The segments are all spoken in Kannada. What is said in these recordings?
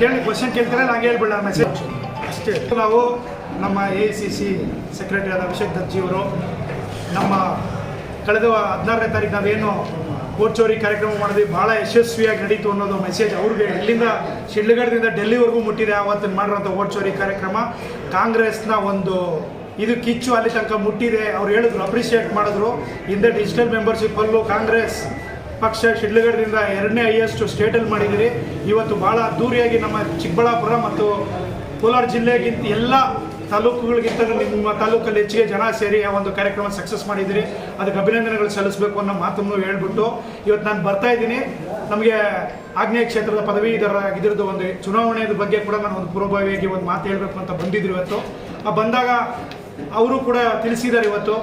ಕೇಳಿ ಕ್ವಶನ್ ಕೇಳ್ತಾರೆ? ನಾನು ಹೇಳ್ಬಿಡ ಮೆಸೇಜ್ ಅಷ್ಟೇ. ನಾವು ನಮ್ಮ ಎ ಸಿ ಸಿ ಸೆಕ್ರೆಟರಿ ಆದ ಅಭಿಷೇಕ್ ದರ್ಜಿಯವರು ನಮ್ಮ ಕಳೆದ ಹದಿನಾರನೇ ತಾರೀಕು ನಾವೇನು ಕೋಚೋರಿ ಚೋರಿ ಕಾರ್ಯಕ್ರಮ ಮಾಡಿದ್ವಿ ಭಾಳ ಯಶಸ್ವಿಯಾಗಿ ನಡೀತು ಅನ್ನೋದು ಮೆಸೇಜ್ ಅವ್ರಿಗೆ ಇಲ್ಲಿಂದ ಶಿಡ್ಲಘಟ್ಟದಿಂದ ಡೆಲ್ಲಿವರೆಗೂ ಮುಟ್ಟಿದೆ ಅವತ್ತು ಮಾಡಿರೋಂಥ ಓಟ್ಚೋರಿ ಕಾರ್ಯಕ್ರಮ. ಕಾಂಗ್ರೆಸ್ನ ಒಂದು ಇದು ಕಿಚ್ಚು ಅಲ್ಲಿ ತನಕ ಮುಟ್ಟಿದೆ, ಅವ್ರು ಹೇಳಿದ್ರು ಅಪ್ರಿಷಿಯೇಟ್ ಮಾಡಿದ್ರು. ಹಿಂದೆ ಡಿಜಿಟಲ್ ಮೆಂಬರ್ಶಿಪ್ಪಲ್ಲೂ ಕಾಂಗ್ರೆಸ್ ಪಕ್ಷ ಶಿಡ್ಲಗಡದಿಂದ ಎರಡನೇ ಹೈಯೆಸ್ಟ್ ಸ್ಟೇಟಲ್ಲಿ ಮಾಡಿದ್ದೀರಿ. ಇವತ್ತು ಭಾಳ ಅದ್ದೂರಿಯಾಗಿ ನಮ್ಮ ಚಿಕ್ಕಬಳ್ಳಾಪುರ ಮತ್ತು ಕೋಲಾರ ಜಿಲ್ಲೆಗಿಂತ ಎಲ್ಲ ತಾಲೂಕುಗಳಿಗಿಂತ ನಿಮ್ಮ ತಾಲೂಕಲ್ಲಿ ಹೆಚ್ಚಿಗೆ ಜನ ಸೇರಿ ಆ ಒಂದು ಕಾರ್ಯಕ್ರಮ ಸಕ್ಸಸ್ ಮಾಡಿದ್ದೀರಿ. ಅದಕ್ಕೆ ಅಭಿನಂದನೆಗಳು ಸಲ್ಲಿಸಬೇಕು ಅನ್ನೋ ಮಾತನ್ನು ಹೇಳ್ಬಿಟ್ಟು ಇವತ್ತು ನಾನು ಬರ್ತಾ ಇದ್ದೀನಿ. ನಮಗೆ ಆಗ್ನೇಯ ಕ್ಷೇತ್ರದ ಪದವೀಧರ ಇದ್ರದ್ದು ಒಂದು ಚುನಾವಣೆಯ ಬಗ್ಗೆ ಕೂಡ ನಾನು ಒಂದು ಪೂರ್ವಭಾವಿಯಾಗಿ ಒಂದು ಮಾತು ಹೇಳಬೇಕು ಅಂತ ಬಂದಿದ್ರು ಇವತ್ತು. ಆ ಬಂದಾಗ ಅವರು ಕೂಡ ತಿಳಿಸಿದ್ದಾರೆ ಇವತ್ತು.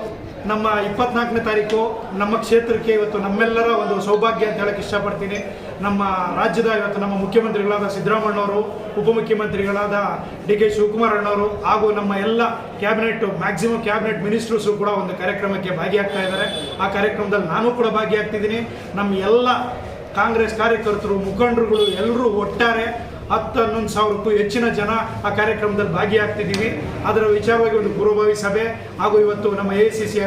ನಮ್ಮ ಇಪ್ಪತ್ನಾಲ್ಕನೇ ತಾರೀಕು ನಮ್ಮ ಕ್ಷೇತ್ರಕ್ಕೆ ಇವತ್ತು ನಮ್ಮೆಲ್ಲರ ಒಂದು ಸೌಭಾಗ್ಯ ಅಂತ ಹೇಳಕ್ಕೆ ಇಷ್ಟಪಡ್ತೀನಿ. ನಮ್ಮ ರಾಜ್ಯದ ಇವತ್ತು ನಮ್ಮ ಮುಖ್ಯಮಂತ್ರಿಗಳಾದ ಸಿದ್ದರಾಮಣ್ಣವರು ಉಪಮುಖ್ಯಮಂತ್ರಿಗಳಾದ ಡಿ ಕೆ ಶಿವಕುಮಾರ್ ಅಣ್ಣವರು ಹಾಗೂ ನಮ್ಮ ಎಲ್ಲ ಕ್ಯಾಬಿನೆಟ್, ಮ್ಯಾಕ್ಸಿಮಮ್ ಕ್ಯಾಬಿನೆಟ್ ಮಿನಿಸ್ಟರ್ಸು ಕೂಡ ಒಂದು ಕಾರ್ಯಕ್ರಮಕ್ಕೆ ಭಾಗಿಯಾಗ್ತಾ ಇದ್ದಾರೆ. ಆ ಕಾರ್ಯಕ್ರಮದಲ್ಲಿ ನಾನು ಕೂಡ ಭಾಗಿಯಾಗ್ತಿದ್ದೀನಿ. ನಮ್ಮ ಎಲ್ಲ ಕಾಂಗ್ರೆಸ್ ಕಾರ್ಯಕರ್ತರು, ಮುಖಂಡರುಗಳು ಎಲ್ಲರೂ ಒಟ್ಟಾರೆ ಹತ್ತು ಹನ್ನೊಂದು ಸಾವಿರಕ್ಕೂ ಹೆಚ್ಚಿನ ಜನ ಆ ಕಾರ್ಯಕ್ರಮದಲ್ಲಿ ಭಾಗಿಯಾಗ್ತಿದ್ದೀವಿ. ಅದರ ವಿಚಾರವಾಗಿ ಒಂದು ಪೂರ್ವಭಾವಿ ಸಭೆ ಹಾಗೂ ಇವತ್ತು ನಮ್ಮ ಎ ಸಿ ಸಿ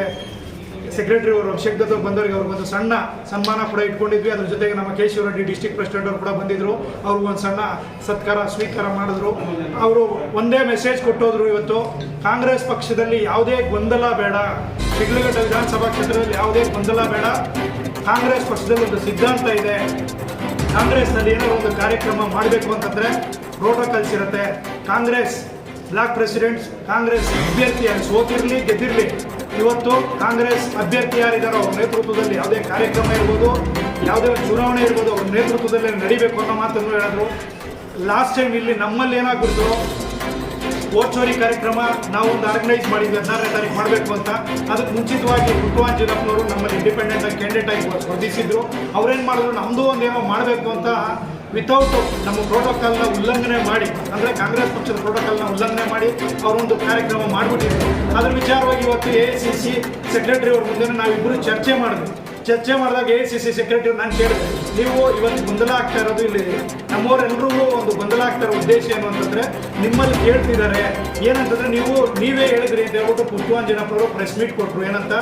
ಸೆಕ್ರೆಟರಿ ಅವರು, ಅಭಿಷೇಕ್ ದತ್ ಅವ್ರು ಬಂದವರಿಗೆ ಅವ್ರಿಗೆ ಒಂದು ಸಣ್ಣ ಸನ್ಮಾನ ಕೂಡ ಇಟ್ಕೊಂಡಿದ್ವಿ. ಅದ್ರ ಜೊತೆಗೆ ನಮ್ಮ ಕೇಶವ ರೆಡ್ಡಿ ಡಿಸ್ಟಿಕ್ ಪ್ರೆಸಿಡೆಂಟ್ ಅವರು ಕೂಡ ಬಂದಿದ್ರು. ಅವ್ರಿಗೆ ಒಂದು ಸಣ್ಣ ಸತ್ಕಾರ, ಸ್ವೀಕಾರ ಮಾಡಿದ್ರು. ಅವರು ಒಂದೇ ಮೆಸೇಜ್ ಕೊಟ್ಟೋದ್ರು ಇವತ್ತು. ಕಾಂಗ್ರೆಸ್ ಪಕ್ಷದಲ್ಲಿ ಯಾವುದೇ ಗೊಂದಲ ಬೇಡ. ಶಿಗ್ಲಘಟ್ಟ ವಿಧಾನಸಭಾ ಕ್ಷೇತ್ರದಲ್ಲಿ ಯಾವುದೇ ಗೊಂದಲ ಬೇಡ. ಕಾಂಗ್ರೆಸ್ ಪಕ್ಷದಲ್ಲಿ ಒಂದು ಸಿದ್ಧಾಂತ ಇದೆ. ಕಾಂಗ್ರೆಸ್ನಲ್ಲಿ ಏನೋ ಒಂದು ಕಾರ್ಯಕ್ರಮ ಮಾಡಬೇಕು ಅಂತಂದ್ರೆ ಪ್ರೋಟೋಕಾಲ್ಸ್ ಇರುತ್ತೆ. ಕಾಂಗ್ರೆಸ್ ಬ್ಲಾಕ್ ಪ್ರೆಸಿಡೆಂಟ್ಸ್ ಕಾಂಗ್ರೆಸ್ ಅಭ್ಯರ್ಥಿ ಯಾರು ಸೋತಿರಲಿ, ಗೆದ್ದಿರ್ಲಿ. ಇವತ್ತು ಕಾಂಗ್ರೆಸ್ ಅಭ್ಯರ್ಥಿ ಯಾರಿದ್ದಾರೋ ಅವ್ರ ನೇತೃತ್ವದಲ್ಲಿ ಯಾವುದೇ ಕಾರ್ಯಕ್ರಮ ಇರ್ಬೋದು, ಯಾವುದೇ ಚುನಾವಣೆ ಇರ್ಬೋದು, ಅವ್ರ ನೇತೃತ್ವದಲ್ಲಿ ನಡಿಬೇಕು ಅನ್ನೋ ಮಾತನ್ನು ಹೇಳಿದ್ರು. ಲಾಸ್ಟ್ ಟೈಮ್ ಇಲ್ಲಿ ನಮ್ಮಲ್ಲಿ ಏನಾಗ್ಬಿಡ್ತು? ಓಟ್ ಚೋರಿ ಕಾರ್ಯಕ್ರಮ ನಾವು ಒಂದು ಆರ್ಗನೈಸ್ ಮಾಡಿದ್ವಿ ಹದಿನಾರನೇ ತಾರೀಕು ಮಾಡಬೇಕು ಅಂತ. ಅದಕ್ಕೆ ಮುಂಚಿತವಾಗಿ ರುಕ್ವಾಂಜಿನಪ್ಪನವರು ನಮ್ಮಲ್ಲಿ ಇಂಡಿಪೆಂಡೆಂಟ್ ಆಗಿ ಕ್ಯಾಂಡಿಡೇಟ್ ಆಗಿ ಸ್ಪರ್ಧಿಸಿದ್ರು. ಅವ್ರೇನು ಮಾಡಿದ್ರು? ನಮ್ಮದು ಒಂದೇನೋ ಮಾಡಬೇಕು ಅಂತ ವಿತೌಟ್ ನಮ್ಮ ಪ್ರೋಟೋಕಾಲ್ನ ಉಲ್ಲಂಘನೆ ಮಾಡಿ, ಅಂದರೆ ಕಾಂಗ್ರೆಸ್ ಪಕ್ಷದ ಪ್ರೋಟೋಕಾಲ್ನ ಉಲ್ಲಂಘನೆ ಮಾಡಿ ಅವರೊಂದು ಕಾರ್ಯಕ್ರಮ ಮಾಡಿಬಿಟ್ಟಿದ್ರು. ಅದ್ರ ವಿಚಾರವಾಗಿ ಇವತ್ತು ಎ ಸಿ ಸಿ ಸೆಕ್ರೆಟರಿ ಅವ್ರ ಮುಂದೆ ನಾವಿಬ್ಬರು ಚರ್ಚೆ ಮಾಡಿದ್ವಿ. ಚರ್ಚೆ ಮಾಡಿದಾಗ ಎ ಸಿ ಸಿ ಸೆಕ್ರೆಟರಿ ನಾನು ಕೇಳಿದೆ. ನೀವು ಇವತ್ತು ಗೊಂದಲ ಆಗ್ತಾ ಇರೋದು ಇಲ್ಲಿ. ನಮ್ಮವರೆಲ್ಲರಿಗೂ ಒಂದು ಗೊಂದಲ ಆಗ್ತಾ ಇರೋ ಉದ್ದೇಶ ಏನು ಅಂತಂದ್ರೆ, ನಿಮ್ಮಲ್ಲಿ ಕೇಳ್ತಿದ್ದಾರೆ. ಏನಂತಂದ್ರೆ, ನೀವು, ನೀವೇ ಹೇಳಿದ್ರಿ ಅಂತ ಹೇಳ್ಬಿಟ್ಟು ಪುಷ್ಪಾಂಜನಪ್ಪರು ಪ್ರೆಸ್ ಮೀಟ್ ಕೊಟ್ಟರು ಏನಂತ?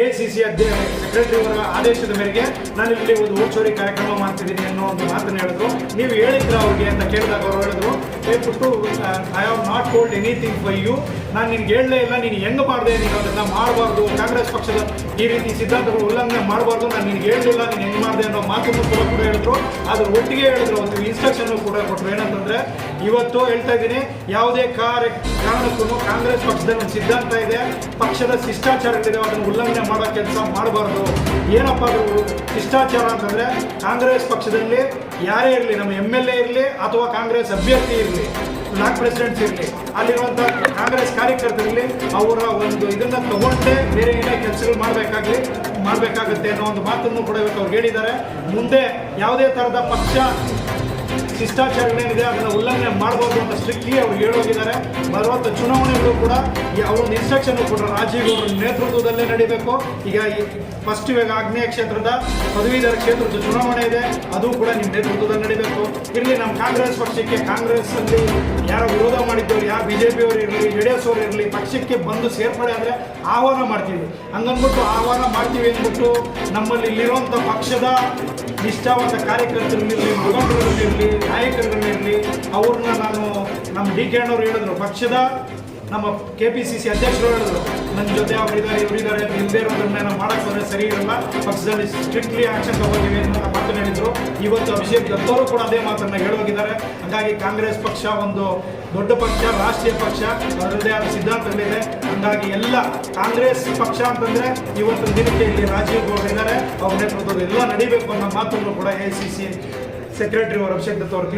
ಎ ಸಿ ಸಿ ಅಧ್ಯಕ್ಷ ಸೆಕ್ರೆಟರಿ ಅವರ ಆದೇಶದ ಮೇರೆಗೆ ನಾನು ಇಲ್ಲಿ ಒಂದು ಓಚೋರಿ ಕಾರ್ಯಕ್ರಮ ಮಾಡ್ತಿದ್ದೀನಿ ಅನ್ನೋ ಒಂದು ಮಾತನ್ನು ಹೇಳಿದ್ರು. ನೀವು ಹೇಳಿದ್ರ ಅವ್ರಿಗೆ ಅಂತ ಕೇಳಿದಾಗ ಅವರು ಹೇಳಿದ್ರು ಹೇಳ್ಬಿಟ್ಟು I have not called anything by you ನಾನು ನಿನ್ಗೆ ಹೇಳಲೇ ಇಲ್ಲ. ನೀನು ಹೆಂಗ್ ಮಾಡಿದೆ? ನೀನು ಅದನ್ನ ಮಾಡಬಾರ್ದು. ಕಾಂಗ್ರೆಸ್ ಪಕ್ಷದ ಈ ರೀತಿ ಸಿದ್ಧಾಂತಗಳು ಉಲ್ಲಂಘನೆ ಮಾಡಬಾರ್ದು, ನಾನು ನಿನ್ಗೆ ಹೇಳಲಿಲ್ಲ, ನೀನು ಹೆಂಗೆ ಮಾಡಿದೆ ಅನ್ನೋ ಮಾತನ್ನು ಕೂಡ ಕೂಡ ಹೇಳಿದ್ರು. ಅದ್ರ ಒಟ್ಟಿಗೆ ಹೇಳಿದ್ರು, ಒಂದು ಇನ್ಸ್ಟ್ರಕ್ಷನ್ ಕೂಡ ಕೊಟ್ಟರು ಏನಂತಂದ್ರೆ, ಇವತ್ತು ಹೇಳ್ತಾ ಇದ್ದೀನಿ, ಯಾವುದೇ ಕಾರ್ಯ, ಕಾರಣಕ್ಕೂ ಕಾಂಗ್ರೆಸ್ ಪಕ್ಷದ ಒಂದು ಸಿದ್ಧಾಂತ ಇದೆ. ಪಕ್ಷದ ಶಿಷ್ಟಾಚಾರಗಳಿದೆ, ಅದನ್ನು ಉಲ್ಲಂಘನೆ ಮಾಡೋ ಕೆಲಸ ಮಾಡಬಾರ್ದು. ಏನಪ್ಪ ಅದು ಶಿಷ್ಟಾಚಾರ ಅಂತಂದ್ರೆ, ಕಾಂಗ್ರೆಸ್ ಪಕ್ಷದಲ್ಲಿ ಯಾರೇ ಇರಲಿ, ನಮ್ಮ ಎಂ ಎಲ್ ಎ ಇರಲಿ, ಅಥವಾ ಕಾಂಗ್ರೆಸ್ ಅಭ್ಯರ್ಥಿ ಇರಲಿ, ಬ್ಲಾಕ್ ಪ್ರೆಸಿಡೆಂಟ್ಸ್ ಇರಲಿ ಅಲ್ಲಿರುವಂಥ ಕಾಂಗ್ರೆಸ್ ಕಾರ್ಯಕರ್ತರಲ್ಲಿ ಅವರ ಒಂದು ಇದನ್ನ ತಗೊಂಡೇ ಬೇರೆ ಏನೇ ಕೆಲಸಗಳು ಮಾಡಬೇಕಾಗ್ಲಿ ಮಾಡಬೇಕಾಗುತ್ತೆ ಅನ್ನೋ ಒಂದು ಮಾತನ್ನು ಕೂಡ ಇವತ್ತು ಅವ್ರು ಹೇಳಿದ್ದಾರೆ. ಮುಂದೆ ಯಾವುದೇ ಥರದ ಪಕ್ಷ ಶಿಷ್ಟಾಚಾರಗಳೇನಿದೆ ಅದನ್ನು ಉಲ್ಲಂಘನೆ ಮಾಡಬಹುದು ಅಂತ ಸ್ಟ್ರಿಕ್ಟ್ಲಿ ಅವರು ಹೇಳೋಗಿದ್ದಾರೆ ಬರುವಂಥ ಚುನಾವಣೆಗಳು ಕೂಡ ಈ ಅವರೊಂದು ಇನ್ಸ್ಟ್ರಕ್ಷನ್ ಕೊಟ್ಟರು ರಾಜೀವ್ ಅವರ ನೇತೃತ್ವದಲ್ಲೇ ನಡೀಬೇಕು. ಈಗ ಫಸ್ಟ್ ಇವಾಗ ಆಗ್ನೇಯ ಕ್ಷೇತ್ರದ ಪದವೀಧರ ಕ್ಷೇತ್ರದ ಚುನಾವಣೆ ಇದೆ, ಅದು ಕೂಡ ನಿಮ್ಮ ನೇತೃತ್ವದಲ್ಲಿ ನಡೀಬೇಕು. ಇರಲಿ ನಮ್ಮ ಕಾಂಗ್ರೆಸ್ ಪಕ್ಷಕ್ಕೆ ಕಾಂಗ್ರೆಸ್ ಅಲ್ಲಿ ಯಾರೋ ವಿರೋಧ ಮಾಡಿದ್ದವ್ರು ಯಾರು ಬಿ ಜೆ ಪಿಯವರು ಇರಲಿ ಜೆ ಡಿ ಎಸ್ ಅವರು ಇರಲಿ, ಪಕ್ಷಕ್ಕೆ ಬಂದು ಸೇರ್ಪಡೆ ಆದರೆ ಆಹ್ವಾನ ಮಾಡ್ತೀವಿ. ಹಂಗನ್ಬಿಟ್ಟು ಆಹ್ವಾನ ಮಾಡ್ತೀವಿ ಅಂದ್ಬಿಟ್ಟು ನಮ್ಮಲ್ಲಿ ಇಲ್ಲಿರುವಂಥ ಪಕ್ಷದ ನಿಷ್ಠಾವಂತ ಕಾರ್ಯಕರ್ತರಿರಲಿ ಮುಖಂಡರುಗಳಿರಲಿ ಇರಲಿ ಅವ್ರನ್ನ ನಾನು ನಮ್ಮ ಡಿ ಕೆ ಅಣ್ಣವ್ರು ಹೇಳಿದ್ರು. ಪಕ್ಷದ ನಮ್ಮ ಕೆ ಪಿ ಸಿ ಸಿ ಅಧ್ಯಕ್ಷರು ಹೇಳಿದ್ರು. ನನ್ನ ಜೊತೆ ಅವರಿದ್ದಾರೆ ಇವರಿದ್ದಾರೆ ಅಂತ ಇಲ್ಲದೇ ಇರೋದನ್ನ ನಾನು ಮಾಡಕ್ಕೆ ಬಂದರೆ ಸರಿ ಇರಲ್ಲ. ಪಕ್ಷದಲ್ಲಿ ಸ್ಟ್ರಿಕ್ಟ್ಲಿ ಆಕ್ಷನ್ ತಗೋತೀವಿ ಅಂತ ಮಾತನ್ನು ಹೇಳಿದ್ರು. ಇವತ್ತು ಅಭಿಷೇಕ್ ದತ್ತವರು ಕೂಡ ಅದೇ ಮಾತನ್ನು ಹೇಳೋಗಿದ್ದಾರೆ. ಹಾಗಾಗಿ ಕಾಂಗ್ರೆಸ್ ಪಕ್ಷ ಒಂದು ದೊಡ್ಡ ಪಕ್ಷ, ರಾಷ್ಟ್ರೀಯ ಪಕ್ಷ ಅದರದ್ದೇ ಆದ ಸಿದ್ಧಾಂತಗಳಿದೆ ಹಾಗಾಗಿ ಎಲ್ಲ ಕಾಂಗ್ರೆಸ್ ಪಕ್ಷ ಅಂತಂದರೆ ಇವತ್ತು ದಿನಕ್ಕೆ ಇಲ್ಲಿ ರಾಜೀವ್ ಇದ್ದಾರೆ ಅವ್ರ ನೇತೃತ್ವದಲ್ಲಿ ಎಲ್ಲ ನಡಿಬೇಕು ಅನ್ನೋ ಮಾತನ್ನು ಕೂಡ ಎ ಸಿ ಸಿ ಸೆಕ್ರೆಟರಿ ಅವರು ಅಭಿಷೇಕ್ ಅವರು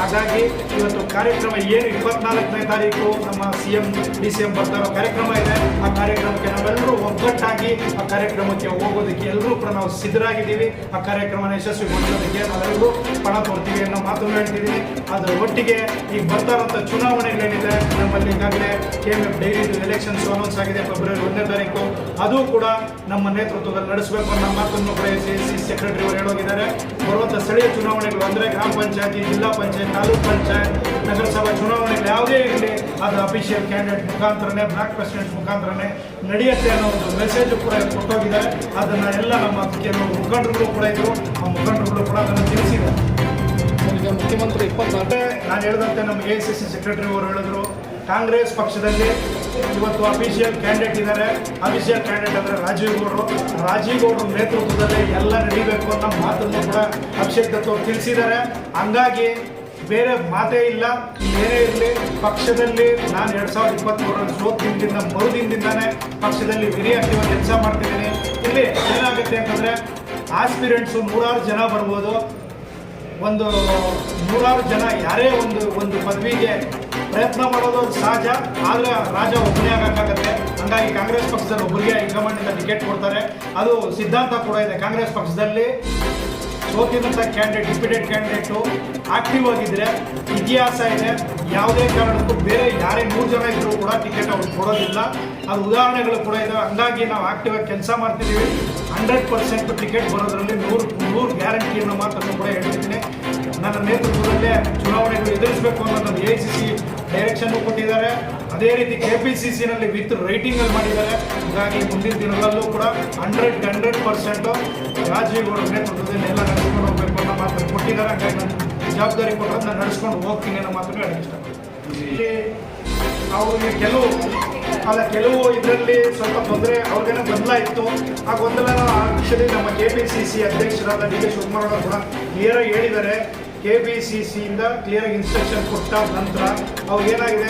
ಹಾಗಾಗಿ ಇವತ್ತು ಕಾರ್ಯಕ್ರಮ ಏನು ಇಪ್ಪತ್ನಾಲ್ಕನೇ ತಾರೀಕು ನಮ್ಮ C M D C M ಬರ್ತಾರೋ ಕಾರ್ಯಕ್ರಮ ಇದೆ. ಆ ಕಾರ್ಯಕ್ರಮಕ್ಕೆ ನಾವೆಲ್ಲರೂ ಒಗ್ಗಟ್ಟಾಗಿ ಆ ಕಾರ್ಯಕ್ರಮಕ್ಕೆ ಹೋಗೋದಕ್ಕೆ ಎಲ್ಲರೂ ಕೂಡ ನಾವು ಸಿದ್ಧರಾಗಿದ್ದೀವಿ. ಆ ಕಾರ್ಯಕ್ರಮನ ಯಶಸ್ವಿಗೊಳಿಸೋದಕ್ಕೆ ನಾವೆಲ್ಲರೂ ಪಣ ಕೊಡ್ತೀವಿ ಅನ್ನೋ ಮಾತನ್ನು ಹೇಳ್ತೀವಿ ಅದರ ಒಟ್ಟಿಗೆ ಈಗ ಬರ್ತಾ ಇರೋಂಥ ಚುನಾವಣೆಗಳೇನಿದೆ, ನಮ್ಮಲ್ಲಿ ಈಗಾಗಲೇ K M F dairy elections announce ಆಗಿದೆ ಫೆಬ್ರವರಿ ಒಂದನೇ ತಾರೀಕು. ಅದು ಕೂಡ ನಮ್ಮ ನೇತೃತ್ವದಲ್ಲಿ ನಡೆಸಬೇಕು ಅನ್ನೋ ಮಾತನ್ನು ಕೂಡ ಸಿ ಸಿ ಸೆಕ್ರೆಟರಿ ಅವರು ಹೇಳೋಗಿದ್ದಾರೆ. ಬರುವಂಥ ಸ್ಥಳೀಯ ಚುನಾವಣೆ ಚುನಾವಣೆಗಳು ಅಂದರೆ ಗ್ರಾಮ ಪಂಚಾಯತಿ ಜಿಲ್ಲಾ ಪಂಚಾಯತ್ ತಾಲೂಕು ಪಂಚಾಯತ್ ನಗರಸಭಾ ಚುನಾವಣೆಗಳು ಯಾವುದೇ ಇರಲಿ ಅದು ಅಫಿಷಿಯಲ್ ಕ್ಯಾಂಡಿಡೇಟ್ ಮುಖಾಂತರನೇ ಬ್ಲಾಕ್ ಪ್ರೆಸಿಡೆಂಟ್ ಮುಖಾಂತರನೇ ನಡೆಯುತ್ತೆ ಅನ್ನೋ ಒಂದು ಮೆಸೇಜು ಕೂಡ ಕೊಟ್ಟೋಗಿದ್ದಾರೆ ಅದನ್ನು ಎಲ್ಲ ನಮ್ಮ ಕೆಲವು ಮುಖಂಡರುಗಳು ಕೂಡ ಇದ್ರು. ಆ ಮುಖಂಡರುಗಳು ಕೂಡ ಅದನ್ನು ತಿಳಿಸಿದ್ದಾರೆ ಮುಖ್ಯಮಂತ್ರಿ ಇಪ್ಪತ್ತು ನಾನು ಹೇಳಿದಂತೆ ನಮ್ಮ ಎ ಸಿ ಸಿ ಸೆಕ್ರೆಟರಿ ಅವರು ಹೇಳಿದ್ರು. ಕಾಂಗ್ರೆಸ್ ಪಕ್ಷದಲ್ಲಿ ಇವತ್ತು ಅಫಿಷಿಯಲ್ ಕ್ಯಾಂಡಿಡೇಟ್ ಇದ್ದಾರೆ. ಅಫಿಷಿಯಲ್ ಕ್ಯಾಂಡಿಡೇಟ್ ಅಂದರೆ ರಾಜೀವ್ ಗೌಡರು ರಾಜೀವ್ ಗೌಡರ ನೇತೃತ್ವದಲ್ಲಿ ಎಲ್ಲ ನಡೀಬೇಕು ಅನ್ನೋ ಮಾತನ್ನು ಕೂಡ ಅಭಿಷೇಕ್ ದತ್ತು ಅವರು ತಿಳಿಸಿದ್ದಾರೆ. ಹಂಗಾಗಿ ಬೇರೆ ಮಾತೇ ಇಲ್ಲ. ಏನೇ ಇರಲಿ, ಪಕ್ಷದಲ್ಲಿ ನಾನು ಎರಡು ಸಾವಿರದ ಇಪ್ಪತ್ತ್ಮೂರರಲ್ಲಿ ಸೋತ್ ದಿನದಿಂದ ಮರುದಿನದಿಂದಾನೇ ಪಕ್ಷದಲ್ಲಿ ಆಕ್ಟಿವ್ ಕೆಲಸ ಮಾಡ್ತಿದ್ದೀನಿ. ಇಲ್ಲಿ ಏನಾಗುತ್ತೆ ಅಂತಂದರೆ ಆಸ್ಪಿರೆಂಟ್ಸು ನೂರಾರು ಜನ ಬರ್ಬೋದು. ಒಂದು ನೂರಾರು ಜನ ಯಾರೇ ಒಂದು ಒಂದು ಪದವಿಗೆ ಪ್ರಯತ್ನ ಮಾಡೋದು ಸಹಜ, ಆದರೆ ರಾಜ ಒಬ್ಬನೇ ಆಗಕ್ಕಾಗತ್ತೆ. ಹಂಗಾಗಿ ಕಾಂಗ್ರೆಸ್ ಪಕ್ಷದಲ್ಲಿ ಒಬ್ಬರಿಗೆ ಹೈಕಮಾಂಡಿಂದ ಟಿಕೆಟ್ ಕೊಡ್ತಾರೆ. ಅದು ಸಿದ್ಧಾಂತ ಕೂಡ ಇದೆ. ಕಾಂಗ್ರೆಸ್ ಪಕ್ಷದಲ್ಲಿ ಸೋತಿದಂಥ ಕ್ಯಾಂಡಿಡೇಟ್ ಡಿಪ್ಯೂಟೆಡ್ ಕ್ಯಾಂಡಿಡೇಟು ಆಕ್ಟಿವ್ ಆಗಿದ್ರೆ ಇತಿಹಾಸ ಇದೆ. ಯಾವುದೇ ಕಾರಣಕ್ಕೂ ಬೇರೆ ಯಾರೇ ಮೂರು ಜನ ಇದ್ದರೂ ಕೂಡ ಟಿಕೆಟ್ ಅವ್ರು ಕೊಡೋದಿಲ್ಲ. ಅದು ಉದಾಹರಣೆಗಳು ಕೂಡ ಇದೆ ಹಂಗಾಗಿ ನಾವು ಆಕ್ಟಿವ್ ಆಗಿ ಕೆಲಸ ಮಾಡ್ತಿದ್ದೀವಿ. ಹಂಡ್ರೆಡ್ ಪರ್ಸೆಂಟ್ ಟಿಕೆಟ್ ಬರೋದ್ರಲ್ಲಿ ನೂರು ನೂರು ಗ್ಯಾರಂಟಿಯನ್ನು ಮಾತ್ರ ಮಾತನ್ನು ಕೂಡ ಹೇಳ್ತಿದ್ದೀನಿ. ನನ್ನ ನೇತೃತ್ವದಲ್ಲೇ ಚುನಾವಣೆಗಳು ಎದುರಿಸಬೇಕು ಅನ್ನೋದನ್ನು ಎ ಸಿ ಸಿ ಡೈರೆಕ್ಷನ್ ಕೊಟ್ಟಿದ್ದಾರೆ. ಅದೇ ರೀತಿ ಕೆ ಪಿ ಸಿ ಸಿನಲ್ಲಿ ವಿತ್ ರೈಟಿಂಗಲ್ಲಿ ಮಾಡಿದ್ದಾರೆ. ಹಾಗಾಗಿ ಮುಂದಿನ ದಿನಗಳಲ್ಲೂ ಕೂಡ ಹಂಡ್ರೆಡ್ ಹಂಡ್ರೆಡ್ ಪರ್ಸೆಂಟು ರಾಜೀವ್ ನೇತೃತ್ವದಲ್ಲಿ ಎಲ್ಲ ನಡೆಸ್ಕೊಂಡು ಹೋಗಬೇಕು ಅನ್ನೋ ಮಾತನ್ನು ಕೊಟ್ಟಿದ್ದಾರೆ. ಹಾಗಾಗಿ ಜವಾಬ್ದಾರಿ ಕೊಟ್ಟರೆ ನಾನು ನಡೆಸ್ಕೊಂಡು ಹೋಗ್ತೀನಿ ಅನ್ನೋ ಹೇಳಕ್ಕೆ ಇಷ್ಟಪಡ್ತೀನಿ. ಇಲ್ಲಿ ಅವ್ರಿಗೆ ಕೆಲವು ಅಲ್ಲ, ಕೆಲವು ಇದರಲ್ಲಿ ಸ್ವಲ್ಪ ತೊಂದರೆ ಅವ್ರಿಗೇನೋ ಗೊಂದಲ ಇತ್ತು. ಆ ಗೊಂದಲ ವಿಷಯದಲ್ಲಿ ನಮ್ಮ ಕೆ ಪಿ ಸಿ ಸಿ ಅಧ್ಯಕ್ಷರಾದ ಡಿ ಕೆ ಶಿವಕುಮಾರ್ ಅವರು ಕೂಡ ಕ್ಲಿಯರಾಗಿ ಹೇಳಿದ್ದಾರೆ. ಕೆ ಬಿ ಸಿ ಸಿಯಿಂದ ಕ್ಲಿಯರಾಗಿ ಇನ್ಸ್ಟ್ರಕ್ಷನ್ ಕೊಟ್ಟ ನಂತರ ಅವ್ರು ಏನಾಗಿದೆ?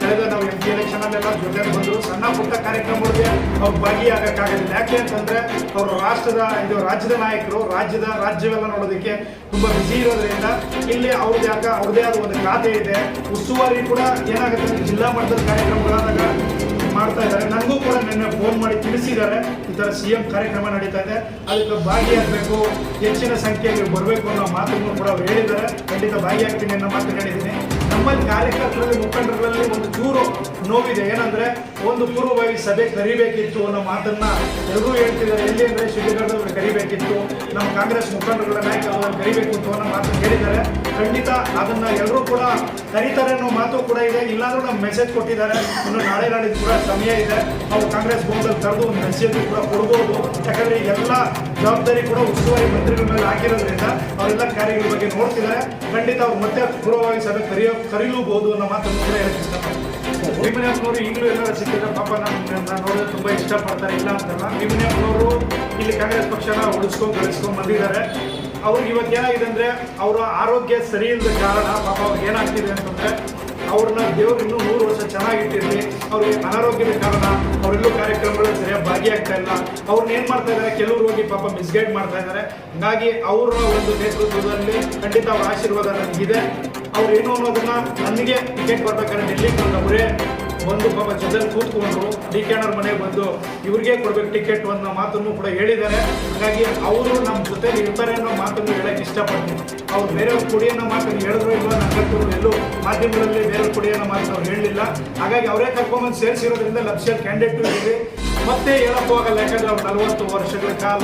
ಕಳೆದ ನಾವು ಎಂ ಪಿ ಎಲೆಕ್ಷನಲ್ಲೆಲ್ಲ ಜೊತೆ ಬಂದು ಸಣ್ಣ ಪುಟ್ಟ ಕಾರ್ಯಕ್ರಮಗಳಿಗೆ ಅವ್ರು ಭಾಗಿಯಾಗಕ್ಕಾಗಲಿಲ್ಲ. ಯಾಕೆ ಅಂತಂದರೆ ಅವರು ರಾಷ್ಟ್ರದ, ಇದು ರಾಜ್ಯದ ನಾಯಕರು, ರಾಜ್ಯದ ರಾಜ್ಯವೆಲ್ಲ ನೋಡೋದಕ್ಕೆ ತುಂಬ ಬಿಸಿ ಇರೋದ್ರಿಂದ ಇಲ್ಲಿ ಅವ್ರದ್ದು ಯಾಕ ಅವ್ರದ್ದೇ ಆದ ಒಂದು ಖಾತೆ ಇದೆ. ಉಸ್ತುವಾರಿ ಕೂಡ ಏನಾಗುತ್ತೆ ಜಿಲ್ಲಾ ಮಟ್ಟದ ಕಾರ್ಯಕ್ರಮಗಳಾದಾಗ ಮಾಡ್ತಾ ಇದ್ದಾರೆ. ನನಗೂ ಕೂಡ ನಿನ್ನೆ ಫೋನ್ ಮಾಡಿ ತಿಳಿಸಿದ್ದಾರೆ. ಈ ಥರ ಸಿ ಎಂ ಕಾರ್ಯಕ್ರಮ ನಡೀತಾ ಇದೆ. ಅದಕ್ಕೆ ಭಾಗಿಯಾಗಬೇಕು. ಹೆಚ್ಚಿನ ಸಂಖ್ಯೆಯಲ್ಲಿ ಬರಬೇಕು ಅನ್ನೋ ಮಾತನ್ನು ಕೂಡ ಅವ್ರು ಹೇಳಿದ್ದಾರೆ. ಖಂಡಿತ ಭಾಗಿಯಾಗ್ತೀನಿ ಅನ್ನೋ ಮಾತು ಹೇಳಿದ್ದೀನಿ. ನಮ್ಮಲ್ಲಿ ಕಾರ್ಯಕರ್ತರಲ್ಲಿ, ಮುಖಂಡರಲ್ಲಿ ಒಂದು ಚೂರು ನೋವಿದೆ. ಏನಂದ್ರೆ, ಒಂದು ಪೂರ್ವಭಾವಿ ಸಭೆ ಕರಿಬೇಕಿತ್ತು ಅನ್ನೋ ಮಾತನ್ನ ಎಲ್ಲರೂ ಹೇಳ್ತಿದ್ದಾರೆ. ಎಲ್ಲಿ ಅಂದ್ರೆ ಶಿಬಿರದಲ್ಲಿ ಕರಿಬೇಕಿತ್ತು, ನಮ್ಮ ಕಾಂಗ್ರೆಸ್ ಮುಖಂಡರುಗಳ ಕರಿಬೇಕು ಅಂತ ಅನ್ನೋ ಮಾತು ಕೇಳಿದ್ದಾರೆ. ಖಂಡಿತ ಅದನ್ನ ಎಲ್ಲರೂ ಕೂಡ ಕರೀತಾರೆ ಅನ್ನೋ ಮಾತು ಕೂಡ ಇದೆ. ಇಲ್ಲಾಂದ್ರೂ ನಮ್ಮ ಮೆಸೇಜ್ ಕೊಟ್ಟಿದ್ದಾರೆ. ಇನ್ನು ನಾಳೆ ನಾಡಿದ್ದು ಕೂಡ ಸಮಯ ಇದೆ. ಅವ್ರು ಕಾಂಗ್ರೆಸ್ ಭವನದಲ್ಲಿ ಕರೆದು ಒಂದು ಮೆಸೇಜ್ ಕೂಡ ಕೊಡ್ಬೋದು. ಯಾಕಂದ್ರೆ ಎಲ್ಲ ಜವಾಬ್ದಾರಿ ಕೂಡ ಉಸ್ತುವಾರಿ ಮಂತ್ರಿಗಳ ಮೇಲೆ ಹಾಕಿರೋದ್ರಿಂದ ಅವರೆಲ್ಲ ಕಾರ್ಯಗಳ ಬಗ್ಗೆ ನೋಡ್ತಿದ್ದಾರೆ. ಖಂಡಿತ ಅವ್ರು ಮತ್ತೆ ಪೂರ್ವವಾಗಿ ಸಭೆ ಕರೆಯೋ ಕರೀಲೂಬಹುದು ಅನ್ನೋ ಮಾತನ್ನು ಕೂಡ ಭೀಮನಿಯಪ್ಪನವರು ಈಗಲೂ ಎಲ್ಲರೂ ಸಿಕ್ಕಿದ್ರೆ ಪಾಪ ನಾನು ನೋಡೋದು ತುಂಬ ಇಷ್ಟಪಡ್ತಾರೆ, ಇಲ್ಲ ಅಂತಲ್ಲ. ಭೀಮನೇಪ್ಪನವರು ಇಲ್ಲಿ ಕಾಂಗ್ರೆಸ್ ಪಕ್ಷನ ಉಳಿಸ್ಕೊಂಡು ಗಳಿಸ್ಕೊಂಡು ಬಂದಿದ್ದಾರೆ. ಅವ್ರಿಗೆ ಇವತ್ತು ಏನಾಗಿದೆ ಅಂದರೆ ಅವರ ಆರೋಗ್ಯ ಸರಿ ಇಲ್ಲದ ಕಾರಣ ಪಾಪ ಅವ್ರಿಗೆ ಏನಾಗ್ತಿದೆ ಅಂತಂದರೆ ಅವ್ರನ್ನ ದೇವ್ರು ಇನ್ನೂ ನೂರು ವರ್ಷ ಚೆನ್ನಾಗಿಟ್ಟಿರಲಿ. ಅವ್ರಿಗೆ ಅನಾರೋಗ್ಯದ ಕಾರಣ ಅವರೆಲ್ಲೂ ಕಾರ್ಯಕ್ರಮಗಳು ಸರಿಯಾಗಿ ಭಾಗಿಯಾಗ್ತಾ ಇಲ್ಲ. ಅವ್ರನ್ನ ಏನು ಮಾಡ್ತಾ ಇದ್ದಾರೆ? ಕೆಲವರು ಹೋಗಿ ಪಾಪ ಮಿಸ್ಗೈಡ್ ಮಾಡ್ತಾ ಇದ್ದಾರೆ. ಹಾಗಾಗಿ ಅವರ ಒಂದು ನೇತೃತ್ವದಲ್ಲಿ ಖಂಡಿತ ಅವ್ರ ಆಶೀರ್ವಾದ ನನಗಿದೆ ಅವ್ರು ಏನು ಅನ್ನೋದನ್ನ ನನಗೆ ಟಿಕೆಟ್ ಬರ್ಬೇಕಾದ್ರೆ ಡೆಲ್ಲಿಗೆ ಅವರೇ ಬಂದು ಪಾಪ ಜೊತೆಲಿ ಕೂತ್ಕೊಂಡ್ರು ಡಿ ಕೆ ಅವ್ರ ಮನೆಗೆ ಬಂದು ಇವ್ರಿಗೆ ಕೊಡ್ಬೇಕು ಟಿಕೆಟ್ ಅನ್ನೋ ಮಾತನ್ನು ಕೂಡ ಹೇಳಿದ್ದಾರೆ. ಹಾಗಾಗಿ ಅವರು ನಮ್ಮ ಜೊತೆ ಇರ್ತಾರೆ ಅನ್ನೋ ಮಾತನ್ನು ಹೇಳಕ್ಕೆ ಇಷ್ಟಪಡ್ತೀನಿ. ಅವ್ರು ಬೇರೆಯವ್ರ ಕೊಡಿ ಅನ್ನೋ ಮಾತನ್ನು ಹೇಳಿದ್ರು ಇಲ್ಲ ನನಗಂತೂ ಎಲ್ಲೂ ಮಾಧ್ಯಮಗಳಲ್ಲಿ ಬೇರೆಯವ್ರ ಕೊಡಿ ಅನ್ನೋ ಮಾತನ್ನು ಅವ್ರು ಹೇಳಲಿಲ್ಲ ಹಾಗಾಗಿ ಅವರೇ ಕರ್ಕೊಂಬಂದು ಸೇರಿಸಿರೋದ್ರಿಂದ ಲಕ್ಷ ಕ್ಯಾಂಡಿಡೇಟು ಇದೆ ಮತ್ತೆ ಹೇಳಕ್ಕೂ ಆಗಲ್ಲ, ಯಾಕಂದ್ರೆ ಅವ್ರು ನಲವತ್ತು ವರ್ಷಗಳ ಕಾಲ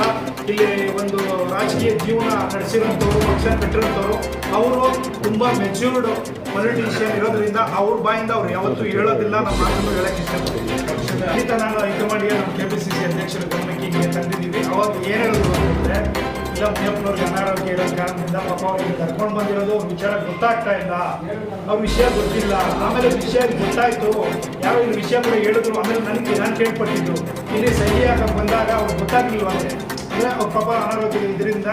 ಇಲ್ಲಿ ಒಂದು ರಾಜಕೀಯ ಜೀವನ ನಡೆಸಿರೋಂಥವ್ರು ಪಕ್ಷ ಕಟ್ಟಿರೋಂಥವ್ರು ಅವರು ತುಂಬ ಮೆಚ್ಯೂರ್ಡ್ ಪೊಲಿಟಿಷಿಯನ್ ಇರೋದ್ರಿಂದ ಅವ್ರ ಬಾಯಿಂದ ಅವ್ರು ಯಾವತ್ತೂ ಹೇಳೋದಿಲ್ಲ ನಮ್ಮ ಮಾತನ್ನು ಹೇಳಕ್ಕೆ ಇಷ್ಟಪಡ್ತೀವಿ. ಖಂಡಿತ ನಾನು ಹೈಕಮಾಂಡ್ಗೆ ನಮ್ಮ ಕೆ ಪಿ ಸಿ ಸಿ ಅಧ್ಯಕ್ಷರ ಗಮನಕ್ಕೆ ತಂದಿದ್ದೀವಿ. ಅವಾಗ ಏನು ಹೇಳೋದು ಅಂತಂದರೆ ಇಲ್ಲ ಮುನಿಯಪ್ಪನವ್ರಿಗೆ ಅನಾರೋಗ್ಯ ಇರೋ ಕಾರಣದಿಂದ ಪಾಪ ಅವ್ರಿಗೆ ಕರ್ಕೊಂಡು ಬಂದಿರೋದು ವಿಚಾರ ಗೊತ್ತಾಗ್ತಾ ಇಲ್ಲ. ಅವ್ರ ವಿಷಯ ಗೊತ್ತಿಲ್ಲ. ಆಮೇಲೆ ವಿಷಯ ಗೊತ್ತಾಯಿತು. ಯಾರೋ ಈ ವಿಷಯ ಕೂಡ ಹೇಳಿದ್ರು. ಆಮೇಲೆ ನನಗೆ ನಾನು ಕೇಳ್ಪಟ್ಟಿದ್ದು. ಇಲ್ಲಿ ಸರಿಯಾಗಿ ಬಂದಾಗ ಅವ್ರು ಗೊತ್ತಾಗ್ಲಿಲ್ವಂತೆ ಅಂದರೆ ಅವ್ರ ಪಾಪ ಅನಾರೋಗ್ಯ ಇದರಿಂದ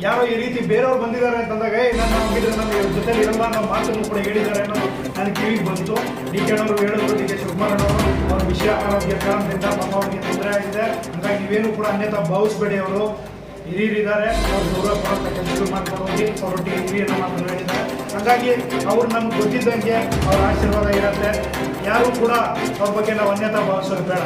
ಯಾರೋ ಈ ರೀತಿ ಬೇರೆಯವ್ರು ಬಂದಿದ್ದಾರೆ ಅಂತಂದಾಗ ಏ, ನಾನು ಹೋಗಿದ್ರೆ ನನ್ನ ಜೊತೆ ಇರಲ್ಲ ಅನ್ನೋ ಮಾತನ್ನು ಕೂಡ ಹೇಳಿದ್ದಾರೆ ಅನ್ನೋದು ನನ್ನ ಕಿವಿಗೆ ಬಂತು. ಡಿ ಕೆ ಅವರು ಹೇಳಿದ್ರು, ಡಿ ಕೆ ಶಿವಕುಮಾರ್ ಅವರು. ಅವ್ರ ವಿಷಯ ಆರೋಗ್ಯ ಕಾರಣದಿಂದ ಪಾಪ ಅವ್ರಿಗೆ ತೊಂದರೆ ಆಗಿದೆ. ಹಂಗಾಗಿ ನೀವೇನು ಕೂಡ ಅನ್ಯತಾ ಭಾವಿಸ್ಬೇಡಿ ಅವರು. ಹಿರಿಯರಿದ್ದಾರೆ. ಅವ್ರು ಗೌರವ ಕೆಲಸಗಳು ಮಾಡ್ಕೊಂಡು ಹೋಗಿ ಅವರೊಟ್ಟಿಗೆ ಹಿರಿಯರ ಮಾತನ್ನು ಹೇಳಿದ್ದಾರೆ. ಹಾಗಾಗಿ ಅವ್ರು ನಮ್ಗೆ ಗೊತ್ತಿದ್ದಂಗೆ ಅವ್ರ ಆಶೀರ್ವಾದ ಇರುತ್ತೆ. ಯಾರು ಕೂಡ ಅವ್ರ ಬಗ್ಗೆ ನಾವು ಅನ್ಯತಾ ಭಾವಿಸೋದು ಬೇಡ.